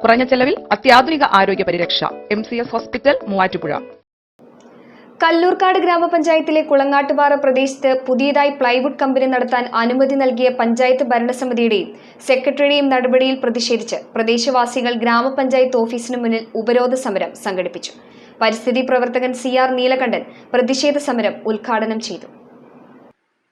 കുറഞ്ഞ ചെലവിൽ അത്യാധുനിക ആരോഗ്യ പരിരക്ഷ. M C S hospital Muvattupuzha. Kallurkad ഗ്രാമപഞ്ചായത്തിലെ കുളങ്ങാട്ടുപാറ പ്രദേശത്ത് പുതിയതായി പ്ലൈവുഡ് കമ്പനി നടത്താൻ അനുമതി നൽകിയ പഞ്ചായത്ത് ഭരണസമിതിയുടെയും സെക്രട്ടറിയുടെയും നടപടിയിൽ പ്രതിഷേധിച്ച് പ്രദേശവാസികൾ ഗ്രാമപഞ്ചായത്ത് ഓഫീസിന് മുന്നിൽ ഉപരോധ സമരം സംഘടിപ്പിച്ചു. പരിസ്ഥിതി പ്രവർത്തകൻ സി ആർ നീലകണ്ഠൻ പ്രതിഷേധ സമരം ഉദ്ഘാടനം ചെയ്തു.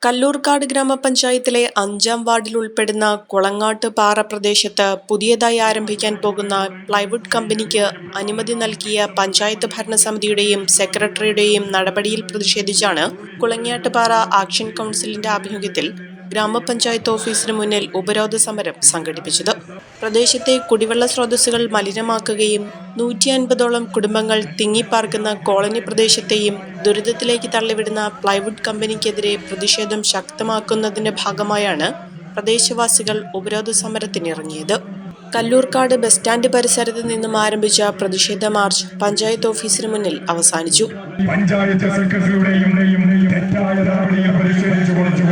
കല്ലൂർക്കാട് ഗ്രാമപഞ്ചായത്തിലെ അഞ്ചാം വാർഡിൽ ഉൾപ്പെടുന്ന കുളങ്ങാട്ട് പാറ പ്രദേശത്ത് പുതിയതായി ആരംഭിക്കാൻ പോകുന്ന പ്ലൈവുഡ് കമ്പനിക്ക് അനുമതി നൽകിയ പഞ്ചായത്ത് ഭരണസമിതിയുടെയും സെക്രട്ടറിയുടെയും നടപടിയിൽ പ്രതിഷേധിച്ചാണ് കുളങ്ങാട്ടുപാറ ആക്ഷൻ കൗൺസിലിന്റെ ആഭിമുഖ്യത്തിൽ ഗ്രാമപഞ്ചായത്ത് ഓഫീസിന് മുന്നിൽ ഉപരോധ സമരം സംഘടിപ്പിച്ചത്. പ്രദേശത്തെ കുടിവെള്ള സ്രോതസ്സുകൾ മലിനമാക്കുകയും നൂറ്റി അൻപതോളം കുടുംബങ്ങൾ തിങ്ങിപ്പാർക്കുന്ന കോളനി പ്രദേശത്തെയും ദുരിതത്തിലേക്ക് തള്ളിവിടുന്ന പ്ലൈവുഡ് കമ്പനിക്കെതിരെ പ്രതിഷേധം ശക്തമാക്കുന്നതിന്റെ ഭാഗമായാണ് പ്രദേശവാസികൾ ഉപരോധ സമരത്തിനിറങ്ങിയത്. കല്ലൂർക്കാട് ബസ് സ്റ്റാൻഡ് പരിസരത്ത് നിന്നും ആരംഭിച്ച പ്രതിഷേധ മാർച്ച് പഞ്ചായത്ത് ഓഫീസിന് മുന്നിൽ അവസാനിച്ചു. പഞ്ചായത്ത് സെക്രട്ടറിയുടെയും തെറ്റായ നടപടിയിൽ പ്രതിഷേധിച്ചുകൊണ്ട്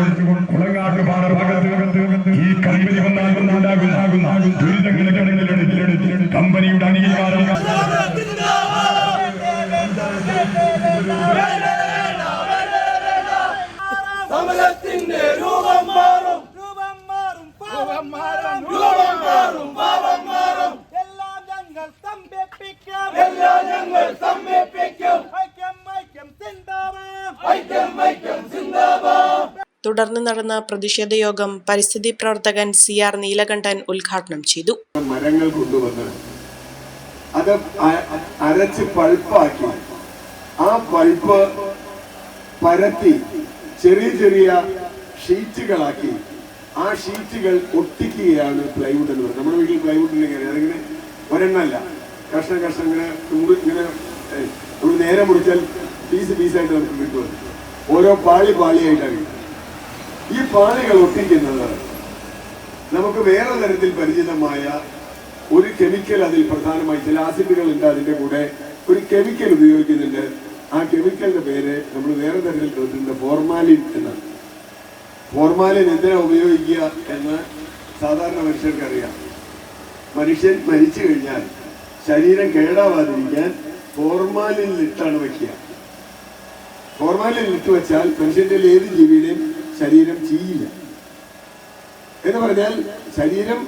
കുളങ്ങാട്ടുപാറ ഭാഗത്ത് ഈ കമ്പനി വന്നാൽ ഉണ്ടാകുന്ന ദുരിതങ്ങളുടെ കമ്പനിയുടെ അംഗീകാരം. സമരത്തിന്റെ രൂപം മാറും. രൂപം മാറും. രൂപം മാറും. രൂപം മാറും. പാവം മാറും എല്ലാം ഞങ്ങൾ സംരക്ഷിക്കാം എല്ലാം ഞങ്ങൾ സംരക്ഷിക്കും തുടർന്ന് നടന്ന പ്രതിഷേധ യോഗം പരിസ്ഥിതി പ്രവർത്തകൻ സി ആർ നീലകണ്ഠൻ ഉദ്ഘാടനം ചെയ്തു. മരങ്ങൾ കൊണ്ടുവന്ന് അത് അരച്ച് പൾപ്പാക്കി ആ പൾപ്പ് പരത്തി ചെറിയ ചെറിയ ഷീറ്റുകളാക്കി. ആ ഷീറ്റുകൾ ഒട്ടിക്കുകയാണ് പ്ലൈവുഡ് എന്ന് പറയുന്നത്. നമ്മുടെ വീട്ടിൽ പ്ലൈവുഡ് ഇങ്ങനെ. അതിങ്ങനെ ഒരെണ്ണല്ല കഷ്ണ കഷ്ണം ഇങ്ങനെ ഇങ്ങനെ നമ്മൾ നേരെ മുറിച്ചാൽ പീസ് പീസായിട്ട് നമുക്ക് കിട്ടും. ഓരോ പാളി പാളിയായിട്ടാണ് കിട്ടുക. ഈ പാളികൾ ഒട്ടിക്കുന്നത് നമുക്ക് വേറെ തരത്തിൽ പരിചിതമായ ഒരു കെമിക്കൽ അതിൽ പ്രധാനമായി ചില ആസിഡുകൾ ഉണ്ട് അതിന്റെ കൂടെ ഒരു കെമിക്കൽ ഉപയോഗിക്കുന്നുണ്ട്. ആ കെമിക്കലിന്റെ പേര് നമ്മൾ വേറെ തരത്തിൽ കേട്ടിട്ടുണ്ട് ഫോർമാലിൻ എന്നാണ്. ഫോർമാലിൻ എന്തിനാ ഉപയോഗിക്കുക എന്ന് സാധാരണ മനുഷ്യർക്ക് അറിയാം മനുഷ്യൻ മരിച്ചു കഴിഞ്ഞാൽ ശരീരം കേടാവാതിരിക്കാൻ ഫോർമാലിൻ ഇട്ടാണ് വെക്കുക ഫോർമാലിൻ ഇട്ട് വെച്ചാൽ മനുഷ്യന്റെ ഏത് ജീവിയുടെയും ശരീരം ചീയില്ല. എന്ന് പറഞ്ഞാൽ ശരീരം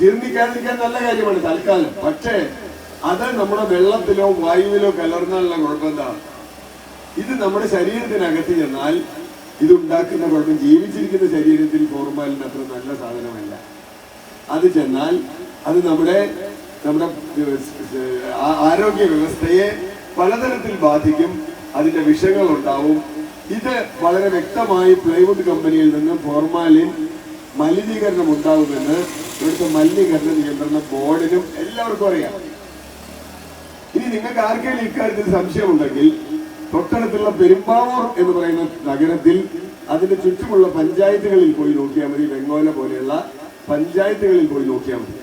ജീർണിക്കാതിരിക്കാൻ നല്ല കാര്യമാണ് തൽക്കാലം. പക്ഷേ അത് നമ്മുടെ വെള്ളത്തിലോ വായുവിലോ കലർന്നാലുള്ള കുഴപ്പം ഇത് നമ്മുടെ ശരീരത്തിനകത്ത് ചെന്നാൽ ഇതുണ്ടാക്കുന്ന കുഴപ്പം ജീവിച്ചിരിക്കുന്ന ശരീരത്തിൽ ഫോർമാലിൻ അത്ര നല്ല സാധനമല്ല. അത് ചെന്നാൽ അത് നമ്മുടെ നമ്മുടെ ആരോഗ്യ വ്യവസ്ഥയെ പലതരത്തിൽ ബാധിക്കും അതിന്റെ വിഷങ്ങൾ ഉണ്ടാവും ഇത് വളരെ വ്യക്തമായി പ്ലൈവുഡ് കമ്പനിയിൽ നിന്ന് ഫോർമാലിൻ മലിനീകരണം ഉണ്ടാകുമെന്ന് ഇവിടുത്തെ മലിനീകരണ നിയന്ത്രണ ബോർഡിനും എല്ലാവർക്കും അറിയാം. ഇനി നിങ്ങൾക്ക് ആർക്കെങ്കിലും ഇക്കാര്യത്തിൽ സംശയമുണ്ടെങ്കിൽ തൊട്ടടുത്തുള്ള പെരുമ്പാവൂർ എന്ന് പറയുന്ന നഗരത്തിൽ അതിന്റെ ചുറ്റുമുള്ള പഞ്ചായത്തുകളിൽ പോയി നോക്കിയാൽ മതി. വെങ്ങോല പോലെയുള്ള പഞ്ചായത്തുകളിൽ പോയി നോക്കിയാൽ മതി.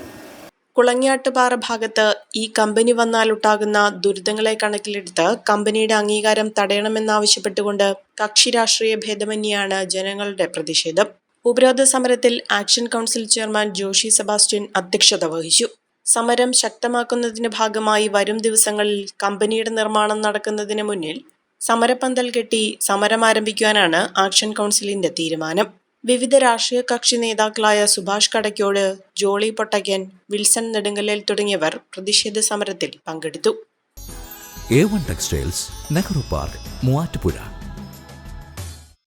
കുളങ്ങാട്ടുപാറ ഭാഗത്ത് ഈ കമ്പനി വന്നാലുണ്ടാകുന്ന ദുരിതങ്ങളെ കണക്കിലെടുത്ത് കമ്പനിയുടെ അംഗീകാരം തടയണമെന്നാവശ്യപ്പെട്ടുകൊണ്ട് കക്ഷി രാഷ്ട്രീയ ഭേദമന്യാണ് ജനങ്ങളുടെ പ്രതിഷേധം. ഉപരോധ സമരത്തിൽ action council chairman Joshi Sebastian അധ്യക്ഷത വഹിച്ചു. സമരം ശക്തമാക്കുന്നതിന്റെ ഭാഗമായി വരും ദിവസങ്ങളിൽ കമ്പനിയുടെ നിർമ്മാണം നടക്കുന്നതിന് മുന്നിൽ സമരപ്പന്തൽ കെട്ടി സമരം ആരംഭിക്കുവാനാണ് ആക്ഷൻ കൗൺസിലിന്റെ തീരുമാനം. വിവിധ രാഷ്ട്രീയ കക്ഷി നേതാക്കളായ സുഭാഷ് കടക്കോട് ജോളി പൊട്ടയ്ക്കൻ വിൽസൺ നെടുങ്കലേൽ തുടങ്ങിയവർ പ്രതിഷേധ സമരത്തിൽ പങ്കെടുത്തു. Textiles Nehru park Muvattupuzha